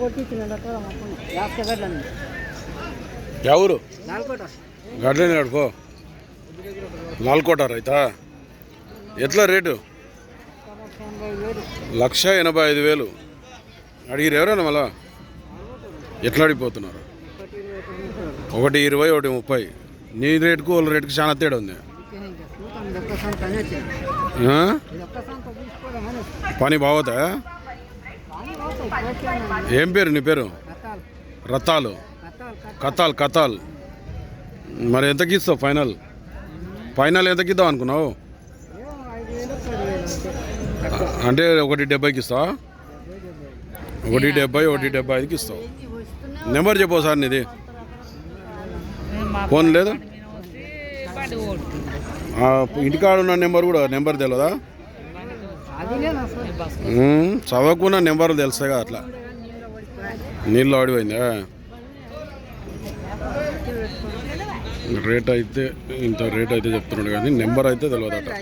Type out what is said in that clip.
కొట్టించిన ఎవరు గడ్లని కడుకో నాలుకోట రైతా? ఎట్లా రేటు? లక్ష ఎనభై ఐదు వేలు. అడిగిరు ఎవరైనా మళ్ళా? ఎట్లా అడిగిపోతున్నారు? ఒకటి ఇరవై ఒకటి ముప్పై. నీ రేటుకు వాళ్ళ రేటుకి చాలా తేడా ఉంది. పని బాగోతా ఏం పేరు నీ పేరు రత్తాలు కతాల్ కతాల్ మరి ఎంతకి ఇస్తావు ఫైనల్ ఫైనల్ ఎంతకి ఇద్దాం అనుకున్నావు అంటే ఒకటి డెబ్బైకి ఇస్తావా ఒకటి డెబ్బై ఒకటి డెబ్బై ఐదుకి ఇస్తావు నెంబర్ చెప్పు సార్ నీది ఫోన్ లేదు ఇంటికాడ ఉన్న నెంబర్ కూడా నెంబర్ తెలియదా అది చదవకున్న నెంబర్ తెలుస్తాయి కదా అట్లా. నీళ్ళు ఆడిపోయిందా? రేట్ అయితే ఇంత రేట్ అయితే చెప్తున్నాడు కానీ నెంబర్ అయితే తెలియదు అట్లా